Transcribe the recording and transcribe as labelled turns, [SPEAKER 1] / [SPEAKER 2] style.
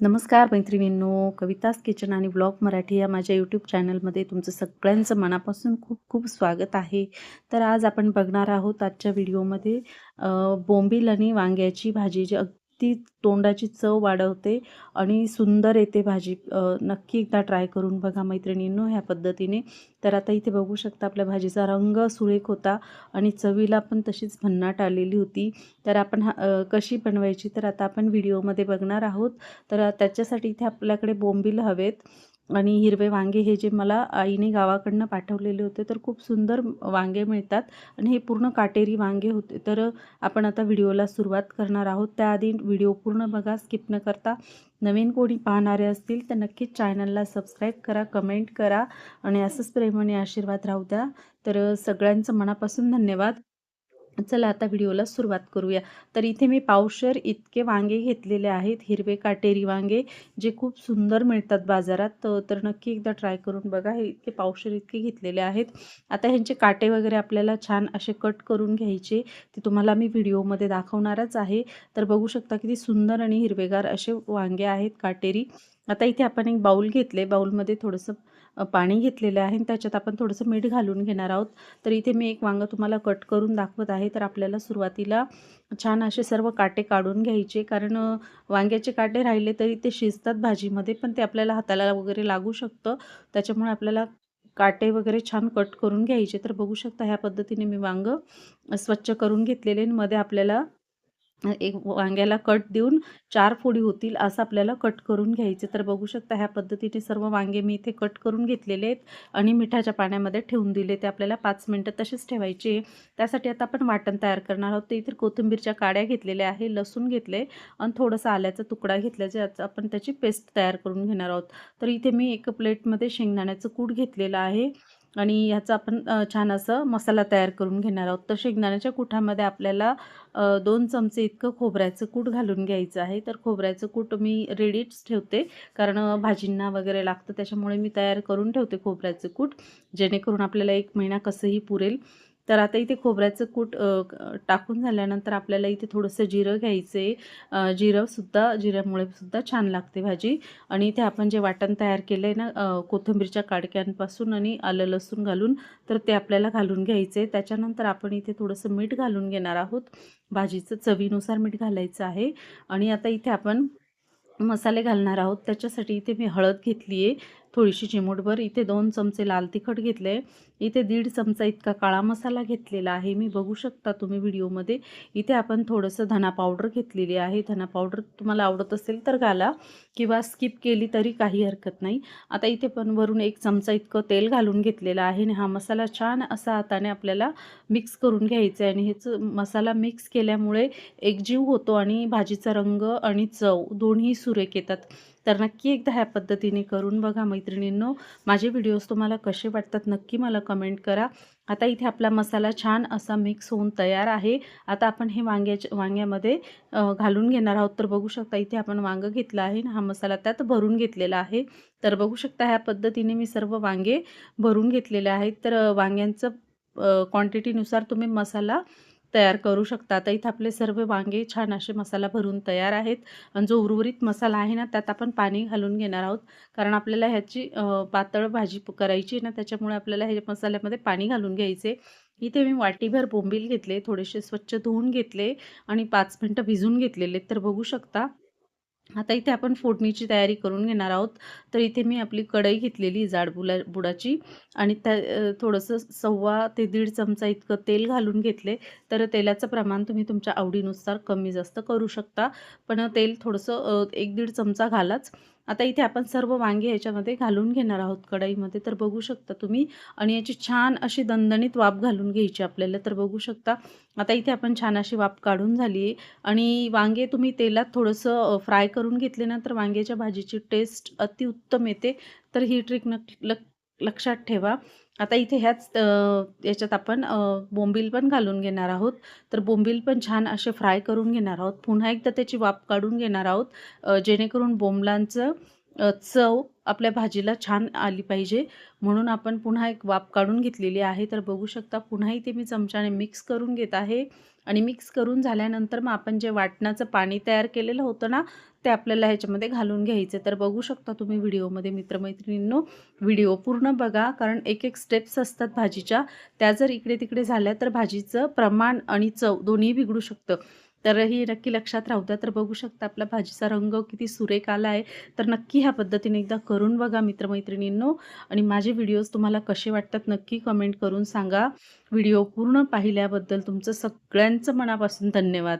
[SPEAKER 1] नमस्कार मैत्रिणींनो कवितास किचन आणि ब्लॉग मराठी या माझ्या यूट्यूब चॅनलमध्ये तुमचं सगळ्यांचं मनापासून खूप खूप स्वागत आहे. तर आज आपण बघणार आहोत आजच्या व्हिडिओमध्ये बोंबील आणि वांग्याची भाजी जी ती तोंडाची चव वाढवते आणि सुंदर येते भाजी. नक्की एकदा ट्राय करून बघा मैत्रिणींनो ह्या पद्धतीने. तर आता इथे बघू शकता आपल्या भाजीचा रंग सुरेख होता आणि चवीला पण तशीच भन्नाट आलेली होती. तर आपण हा- कशी बनवायची तर आता आपण व्हिडिओमध्ये बघणार आहोत. तर त्याच्यासाठी इथे आपल्याकडे बोंबील हवेत आणि हिरवे वांगे हे जे मला आईने गावाकडनं पाठवलेले होते तर खूप सुंदर वांगे मिळतात. आणि हे पूर्ण काटेरी वांगे होते. तर आपण आता व्हिडिओला सुरुवात करणार आहोत. त्याआधी व्हिडिओ पूर्ण बघा स्किप न करता. नवीन कोणी पाहणारे असतील तर नक्कीच चॅनलला सबस्क्राईब करा कमेंट करा. आणि असंच प्रेमाने आशीर्वाद राहू द्या. तर सगळ्यांचं मनापासून धन्यवाद. चला आता व्हिडिओला सुरुवात करूया. तर इथे मी पावशर इतके वांगे घेतलेले आहेत हिरवे काटेरी वांगे जे खूप सुंदर मिळतात बाजारात. तर- तर नक्की एकदा ट्राय करून बघा हे इतके पावशर इतके घेतलेले आहेत. आता ह्यांचे काटे वगैरे आपल्याला छान असे कट करून घ्यायचे ते तुम्हाला मी व्हिडिओमध्ये दाखवणारच आहे. तर बघू शकता किती सुंदर आणि हिरवेगार असे वांगे आहेत काटेरी. आता इथे आपण एक बाऊल घेतले बाऊलमध्ये थोडंसं पाणी घेतलेलं आहे आणि त्याच्यात आपण थोडंसं मीठ घालून घेणार आहोत. तर इथे मी एक वांगं तुम्हाला कट करून दाखवत आहे. तर आपल्याला सुरुवातीला छान असे सर्व काटे काढून घ्यायचे. कारण वांग्याचे काटे राहिले तरी ते शिजतात भाजीमध्ये पण ते आपल्याला हाताला वगैरे लागू शकतं. त्याच्यामुळे आपल्याला काटे वगैरे छान कट करून घ्यायचे. तर बघू शकता ह्या पद्धतीने मी वांगं स्वच्छ करून घेतलेले आणि मध्ये आपल्याला एक वांग्याला कट देऊन चार फोडी होतील असं आपल्याला कट करून घ्यायचे. तर बघू शकता ह्या पद्धतीने सर्व वांगे मी इथे कट करून घेतलेले आहेत आणि मिठाच्या पाण्यामध्ये ठेवून दिले ते आपल्याला पाच मिनटं तसेच ठेवायचे. त्यासाठी आता आपण वाटण तयार करणार आहोत. ते इथे कोथिंबीरच्या काड्या घेतलेल्या आहे लसूण घेतले आणि थोडंसं आल्याचा तुकडा घेतला ज्याचं आपण त्याची पेस्ट तयार करून घेणार आहोत. तर इथे मी एक प्लेटमध्ये शेंगदाण्याचं कूट घेतलेलं आहे. आणि ह्याचा आपण छान असं मसाला तयार करून घेणार आहोत. तर शेंगदाण्याच्या कुठामध्ये आपल्याला दोन चमचे इतकं खोबऱ्याचं कूट घालून घ्यायचं आहे. तर खोबऱ्याचं कूट मी रेडीच ठेवते. कारण भाजींना वगैरे लागतं त्याच्यामुळे मी तयार करून ठेवते खोबऱ्याचं कूट. जेणेकरून आपल्याला एक महिना कसंही पुरेल. तर आता इथे खोबऱ्याचं कूट टाकून झाल्यानंतर आपल्याला इथे थोडंसं जिरं घ्यायचे. जिरंसुद्धा जिऱ्यामुळे सुद्धा छान लागते भाजी. आणि इथे आपण जे वाटण तयार केलं आहे ना कोथिंबीरच्या काडक्यांपासून आणि आलं लसूण घालून तर ते आपल्याला घालून घ्यायचे. त्याच्यानंतर आपण इथे थोडंसं मीठ घालून घेणार आहोत. भाजीचं चवीनुसार मीठ घालायचं आहे. आणि आता इथे आपण मसाले घालणार आहोत. त्याच्यासाठी इथे मी हळद घेतली आहे थोडीशी चिमूटभर इथे दोन चमचे लाल तिखट घेतले इथे दीड चमचा इतका काळा मसाला घेतलेला आहे. मी बघू शकता तुम्ही व्हिडिओमध्ये. इथे आपण थोडंसं धना पावडर घेतलेली आहे. धना पावडर तुम्हाला आवडत असेल तर घाला किंवा स्किप केली तरी काही हरकत नाही. आता इथे पण वरून एक चमचा इतकं तेल घालून घेतलेलं आहे आणि हा मसाला छान असा हाताने आपल्याला मिक्स करून घ्यायचा आहे आणि हेच मसाला मिक्स केल्यामुळे एकजीव होतो आणि भाजीचा रंग आणि चव दोन्ही सुरेख येतात. तर नक्की एकदा ह्या पद्धतीने करून बघा मैत्रिणींनो. माझे व्हिडिओज तुम्हाला कसे वाटतात नक्की मला कमेंट करा. आता इथे आपला मसाला छान असा मिक्स होऊन तयार आहे. आता आपण हे वांग्याच्या वांग्यामध्ये घालून घेणार आहोत. तर बघू शकता इथे आपण वांगं घेतलं आहे आणि हा मसाला त्यात भरून घेतलेला आहे. तर बघू शकता ह्या पद्धतीने मी सर्व वांगे भरून घेतलेले आहेत. तर वांग्यांचं क्वांटिटीनुसार तुम्ही मसाला तयार करू शकता. तर इथं आपले सर्व वांगे छान असे मसाला भरून तयार आहेत. आणि जो उर्वरित मसाला आहे ना त्यात आपण पाणी घालून घेणार आहोत. कारण आपल्याला ह्याची पातळ भाजी करायची आहे ना त्याच्यामुळे आपल्याला ह्या मसाल्यामध्ये पाणी घालून घ्यायचे इथे मी वाटीभर बोंबील घेतले थोडेसे स्वच्छ धुवून घेतले आणि पाच मिनटं भिजून घेतलेले तर बघू शकता आता इथे आपण फोडणीची तयारी करून घेणार आहोत. तर इथे मी आपली कढई घेतलेली जाड बुला बुडाची आणि त्या थोडंसं सव्वा ते दीड चमचा इतकं तेल घालून घेतले. तर तेलाचं प्रमाण तुम्ही तुमच्या आवडीनुसार कमी जास्त करू शकता. पण तेल थोडंसं एक दीड चमचा घालाच. आता इथे आपण सर्व वांगे ह्याच्यामध्ये घालून घेणार आहोत कढईमध्ये. तर बघू शकता तुम्ही आणि याची छान अशी दणदणीत वाफ घालून घ्यायची आपल्याला. तर बघू शकता आता इथे आपण छान अशी वाफ काढून झाली आहे. आणि वांगे तुम्ही तेलात थोडंसं फ्राय करून घेतले ना तर वांग्याच्या भाजीची टेस्ट अतिउत्तम येते. तर ही ट्रिक नक लक लक्षात ठेवा. आता इथे ह्याच याच्यात आपण बोंबील पण घालून घेणार आहोत. तर बोंबील पण छान असे फ्राय करून घेणार आहोत. पुन्हा एकदा त्याची वाफ काढून घेणार आहोत जेणेकरून बोंबलांचं चव आपल्या भाजीला छान आली पाहिजे. म्हणून आपण पुन्हा एक वाफ काढून घेतलेली आहे. तर बघू शकता पुन्हाही ते मी चमच्याने मिक्स करून घेत आहे. आणि मिक्स करून झाल्यानंतर मग आपण जे वाटणाचं पाणी तयार केलेलं होतं ना ते आपल्याला ह्याच्यामध्ये घालून घ्यायचं. तर बघू शकता तुम्ही व्हिडिओमध्ये मित्रमैत्रिणींनो व्हिडिओ पूर्ण बघा. कारण एक एक स्टेप्स असतात भाजीच्या. त्या जर इकडे तिकडे झाल्या तर भाजीचं प्रमाण आणि चव दोन्ही बिघडू शकतं. तर ही नक्की लक्षात राहू द्या. तर बघू शकता आपला भाजीचा रंग किती सुरेख आला आहे. तर नक्की ह्या पद्धतीने एकदा करून बघा मित्रमैत्रिणींनो. आणि माझे व्हिडिओज तुम्हाला कसे वाटतात नक्की कमेंट करून सांगा. व्हिडिओ पूर्ण पाहिल्याबद्दल तुमचं सगळ्यांचं मनापासून धन्यवाद.